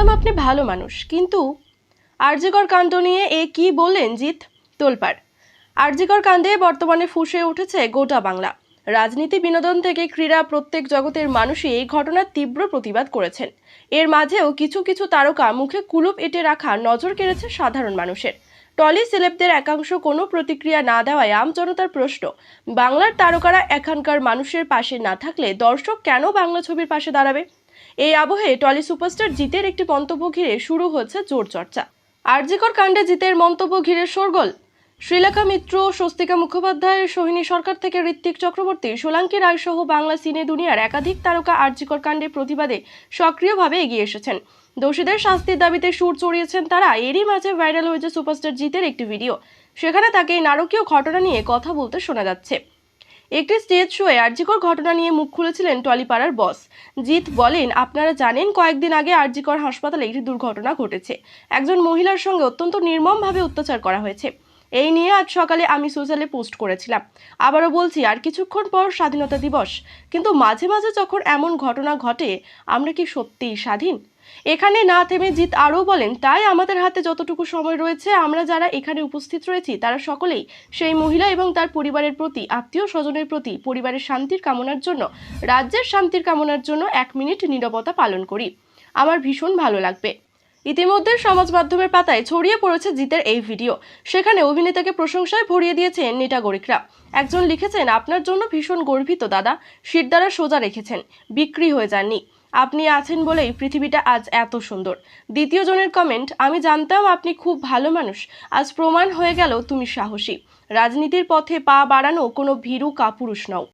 জানতাম আপনি ভালো মানুষ। কিন্তু আরজিকর কাণ্ড নিয়ে এ কি বললেন জিৎ? তোলপাড়। আরজিকর কাণ্ডে বর্তমানে ফুঁসে উঠেছে গোটা বাংলা। রাজনীতি, বিনোদন থেকে ক্রীড়া প্রত্যেক জগতের মানুষই এই ঘটনার তীব্র প্রতিবাদ করেছেন। এর মাঝেও কিছু কিছু তারকা মুখে কুলুপ এঁটে রাখা নজর কেড়েছে সাধারণ মানুষের। টলি সেলেবদের একাংশ কোনো প্রতিক্রিয়া না দেওয়ায় আম জনতার প্রশ্ন। বাংলার তারকারা এখানকার মানুষের পাশে না থাকলে দর্শক কেন বাংলা ছবির পাশে দাঁড়াবে? এই আবহে টলি সুপারস্টার জিতের একটি মন্তব্য ঘিরে শুরু হচ্ছে জোর চর্চা। আরজিকর কাণ্ডে জিতের মন্তব্য ঘিরে শোরগোল। শ্রীলেখা মিত্র স্বস্তিকা মুখোপাধ্যায়, সোহিনী সরকার থেকে ঋত্বিক চক্রবর্তী, সোলাঙ্কি রায় সহ বাংলা সিনে দুনিয়ার একাধিক তারকা আরজিকর কাণ্ডে প্রতিবাদে সক্রিয়ভাবে এগিয়ে এসেছেন। দোষীদের শাস্তির দাবিতে সুর চড়িয়েছেন তারা। এরই মাঝে ভাইরাল হয়েছে সুপারস্টার জিতের একটি ভিডিও। সেখানে তাকে এই নারকীয় ঘটনা নিয়ে কথা বলতে শোনা যাচ্ছে। একটি স্টেজ শোয়ে আরজিকর ঘটনা নিয়ে মুখ খুলেছিলেন টলিপাড়ার বস। জিৎ বলেন, আপনারা জানেন, কয়েকদিন আগে আরজিকর হাসপাতালে একটি দুর্ঘটনা ঘটেছে। একজন মহিলার সঙ্গে অত্যন্ত নির্মমভাবে অত্যাচার করা হয়েছে। এই নিয়ে আজ সকালে আমি সোশ্যালে পোস্ট করেছিলাম। আবারও বলছি, আর কিছুক্ষণ পর স্বাধীনতা দিবস। কিন্তু মাঝে মাঝে যখন এমন ঘটনা ঘটে, আমরা কি সত্যিই স্বাধীন? এখানে না থেমে জিৎ আরও বলেন, তাই আমাদের হাতে যতটুকু সময় রয়েছে, আমরা যারা এখানে উপস্থিত রয়েছি, তারা সকলেই সেই মহিলা এবং তার পরিবারের প্রতি, আত্মীয় স্বজনের প্রতি, পরিবারের শান্তির কামনার জন্য, রাজ্যের শান্তির কামনার জন্য এক মিনিট নীরবতা পালন করি। আমার ভীষণ ভালো লাগবে। ইতিমধ্যে সমাজ মাধ্যমের পাতায় ছড়িয়ে পড়েছে জিতের এই ভিডিও। সেখানে অভিনেতাকে প্রশংসায় ভরিয়ে দিয়েছেন নিটা গরিকরা। একজন লিখেছেন, আপনার জন্য ভীষণ গর্বিত, দাদা। শিরদারা সোজা রেখেছেন। বিক্রি হয়ে যাননি। আপনি আছেন বলেই পৃথিবীটা আজ এত সুন্দর। দ্বিতীয় জনের কমেন্ট আমি জানতাম আপনি খুব ভালো মানুষ। আজ প্রমাণ হয়ে গেল তুমি সাহসী। রাজনীতির পথে পা বাড়ানো কোনো ভীরু কাপুরুষ নও।